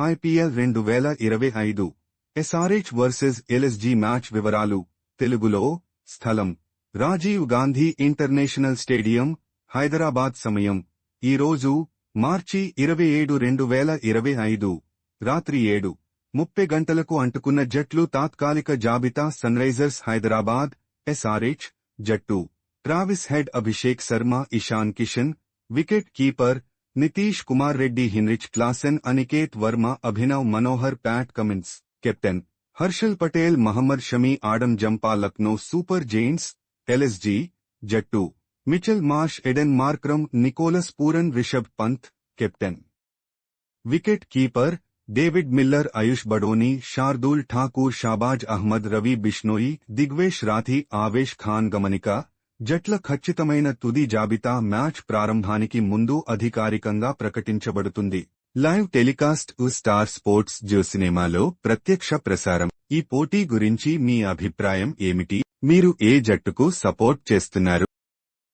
IPL రెండు వేల ఇరవై ఐదు. ఎస్ఆర్హెచ్ వర్సెస్ ఎల్ఎస్జీ మ్యాచ్ వివరాలు. తెలుగులో స్థలం. రాజీవ్ గాంధీ ఇంటర్నేషనల్ స్టేడియం హైదరాబాద్ సమయం. ఈరోజు మార్చి ఇరవై ఏడు రెండు వేల ఇరవై ఐదు. రాత్రి ఏడు. ముప్పై గంటలకు అంటుకున్న జట్లు తాత్కాలిక జాబితా సన్రైజర్స్ హైదరాబాద్ ఎస్ఆర్హెచ్ జట్టు. Travis Head Abhishek Sharma Ishan Kishan wicket keeper Nitish Kumar Reddy Heinrich Klaasen Aniket Verma Abhinav Manohar Pat Cummins captain Harshal Patel Mohammed Shami Adam Zampa Lucknow super giants LSG Jattu Mitchell Marsh Aiden Markram Nicholas Pooran Rishabh Pant captain wicket keeper David Miller Ayush Badoni Shardul Thakur Shahbaz Ahmed Ravi Bishnoi Digvesh Rathi Avesh Khan गमनिका జట్ల ఖచ్చితమైన తుది జాబితా match ప్రారంభానికి ముందు అధికారికంగా ప్రకటించబడుతుంది. Live telecast Star Sports Jio సినిమాలో ప్రత్యక్ష ప్రసారం. ఈ పోటీ గురించి మీ అభిప్రాయం ఏమిటి? మీరు ఏ జట్టుకు సపోర్ట్ చేస్తున్నారు?